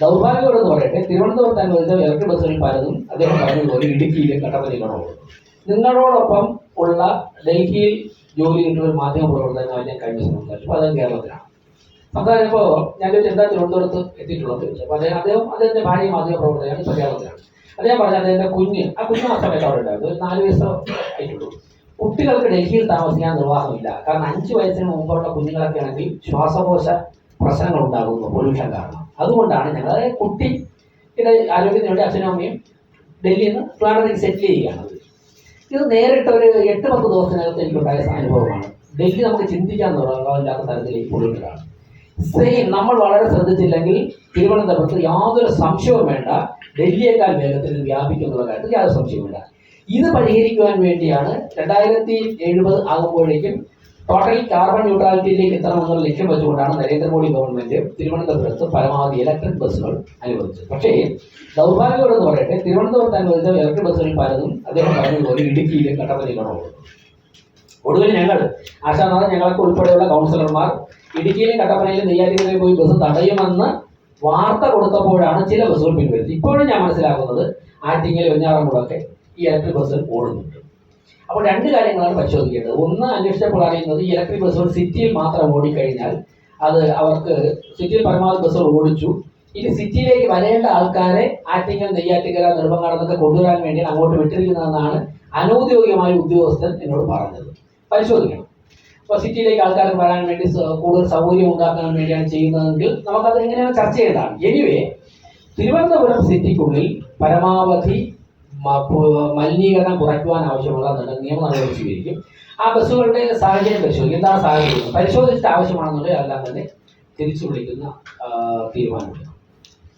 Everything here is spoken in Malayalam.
ദൗർഭാഗ്യമെന്ന് പറയട്ടെ തിരുവനന്തപുരത്ത് അനുവദിച്ച ഇലക്ട്രിക് ബസ്സുകളിൽ പലതും അദ്ദേഹം പറഞ്ഞതുപോലെ ഇടുക്കിയിലെ കട്ടപ്പനയിലാണ് ഉള്ളത് നിങ്ങളോടൊപ്പം ഉള്ള ഡൽഹിയിൽ ജോലി കിട്ടുന്ന ഒരു മാധ്യമ പ്രവർത്തകനായി ഞാൻ കഴിഞ്ഞ സംസാരിച്ചു. അപ്പോൾ അദ്ദേഹം കേരളത്തിലാണ്. സംസാരിച്ചപ്പോൾ ഞാൻ എന്താ തിരുവനന്തപുരത്ത് എത്തിയിട്ടുള്ളത് അപ്പോൾ അദ്ദേഹം അദ്ദേഹം അദ്ദേഹത്തിന്റെ ഭാര്യ മാധ്യമ പ്രവർത്തകനാണ് ഇപ്പോൾ കേരളത്തിലാണ്. അദ്ദേഹം പറഞ്ഞ അദ്ദേഹത്തിന്റെ കുഞ്ഞ് ആ കുഞ്ഞ് ആ സമയത്ത് അവിടെ ഉണ്ടായിരുന്നു. ഒരു നാല് വയസ്സ് ആയിട്ടുള്ളൂ. കുട്ടികൾക്ക് ഡൽഹിയിൽ താമസിക്കാൻ നിർവാഹമില്ല. കാരണം അഞ്ച് വയസ്സിന് മുമ്പുള്ള കുഞ്ഞുങ്ങളൊക്കെ ആണെങ്കിൽ ശ്വാസകോശ പ്രശ്നങ്ങൾ ഉണ്ടാകുന്നു പൊല്യൂഷൻ കാരണം. അതുകൊണ്ടാണ് ഞങ്ങൾ അതായത് കുട്ടിയുടെ ആരോഗ്യത്തിന് വേണ്ടി അച്ഛനും അമ്മയും ഡൽഹിയിൽ നിന്ന് ട്രിവാൻഡ്രത്തേക്ക് സെറ്റിൽ ചെയ്യുകയാണ്. ഇത് നേരിട്ട് ഒരു എട്ട് പത്ത് ദിവസത്തിനകത്ത് എനിക്കുണ്ടായ അനുഭവമാണ്. ഡൽഹി നമുക്ക് ചിന്തിക്കാൻ തുടങ്ങാത്ത തരത്തിലേക്ക് പൊളിക്കുകയാണ് സെയിം നമ്മൾ വളരെ ശ്രദ്ധിച്ചില്ലെങ്കിൽ തിരുവനന്തപുരത്ത് യാതൊരു സംശയവും വേണ്ട. ഡൽഹിയേക്കാൾ വേഗത്തിൽ വ്യാപിക്കുന്നുള്ള കാര്യത്തിൽ യാതൊരു സംശയവുമില്ല. ഇത് പരിഹരിക്കുവാൻ വേണ്ടിയാണ് രണ്ടായിരത്തി എഴുപത് ആകുമ്പോഴേക്കും ടോട്ടൽ കാർബൺ ന്യൂട്രാലിറ്റിയിലേക്ക് എത്തണമെന്നുള്ള ലക്ഷ്യം വെച്ചുകൊണ്ടാണ് നരേന്ദ്രമോദി ഗവൺമെന്റ് തിരുവനന്തപുരത്ത് പരമാവധി ഇലക്ട്രിക് ബസ്സുകൾ അനുവദിച്ചത്. പക്ഷേ ദൗർഭാഗ്യമെന്ന് പറയട്ടെ തിരുവനന്തപുരത്ത് അനുവദിച്ച ഇലക്ട്രിക് ബസ്സുകൾ പലതും അദ്ദേഹം പറഞ്ഞതുപോലെ ഇടുക്കിയിലും കട്ടപ്പനയിലാണ് ഒടുവിൽ ഞങ്ങൾ ആശാനാഥൻ ഞങ്ങൾക്ക് ഉൾപ്പെടെയുള്ള കൗൺസിലർമാർ ഇടുക്കിയിലും കട്ടപ്പനയിലും നെയ്യാറ്റിക്കരയിൽ പോയി ബസ് തടയുമെന്ന് വാർത്ത കൊടുത്തപ്പോഴാണ് ചില ബസ്സുകൾ പിൻവലിച്ചത്. ഇപ്പോഴും ഞാൻ മനസ്സിലാക്കുന്നത് ആറ്റിങ്ങൽ വെഞ്ഞാറമൂടൊക്കെ ഈ ഇലക്ട്രിക് ബസ്സുകൾ ഓടുന്നുണ്ട്. അപ്പോൾ രണ്ട് കാര്യങ്ങളാണ് പരിശോധിക്കേണ്ടത്. ഒന്ന് അന്വേഷിച്ചപ്പോൾ അറിയുന്നത് ഈ ഇലക്ട്രിക് ബസ്സുകൾ സിറ്റിയിൽ മാത്രം ഓടിക്കഴിഞ്ഞാൽ അത് അവർക്ക് സിറ്റിയിൽ പരമാവധി ബസ്സുകൾ ഓടിച്ചു. ഇനി സിറ്റിയിലേക്ക് വരേണ്ട ആൾക്കാരെ ആറ്റിങ്ങൽ നെയ്യാറ്റിക്കര നെടുമ്പങ്ങാടെന്നൊക്കെ കൊണ്ടുവരാൻ വേണ്ടി അങ്ങോട്ട് വിട്ടിരിക്കുന്നതെന്നാണ് അനൗദ്യോഗികമായ ഉദ്യോഗസ്ഥൻ എന്നോട് പറഞ്ഞത്. പരിശോധിക്കണം. അപ്പോൾ സിറ്റിയിലേക്ക് ആൾക്കാർക്ക് വരാൻ വേണ്ടി കൂടുതൽ സൗകര്യം ഉണ്ടാക്കാൻ വേണ്ടിയാണ് ചെയ്യുന്നതെങ്കിൽ നമുക്കത് എങ്ങനെയാണ് ചർച്ച ചെയ്തതാണ് എനിവേ തിരുവനന്തപുരം സിറ്റിക്കുള്ളിൽ പരമാവധി മലിനീകരണം കുറയ്ക്കുവാൻ ആവശ്യമുള്ള നിയമ നടപടി സ്വീകരിക്കും. ആ ബസ്സുകളുടെ സാഹചര്യം പരിശോധിക്കും. എന്താണ് സാഹചര്യം? പരിശോധിച്ചിട്ട് ആവശ്യമാണെന്നുണ്ടെങ്കിൽ അതെല്ലാം തന്നെ തിരിച്ചു വിളിക്കുന്ന തീരുമാനമുണ്ട്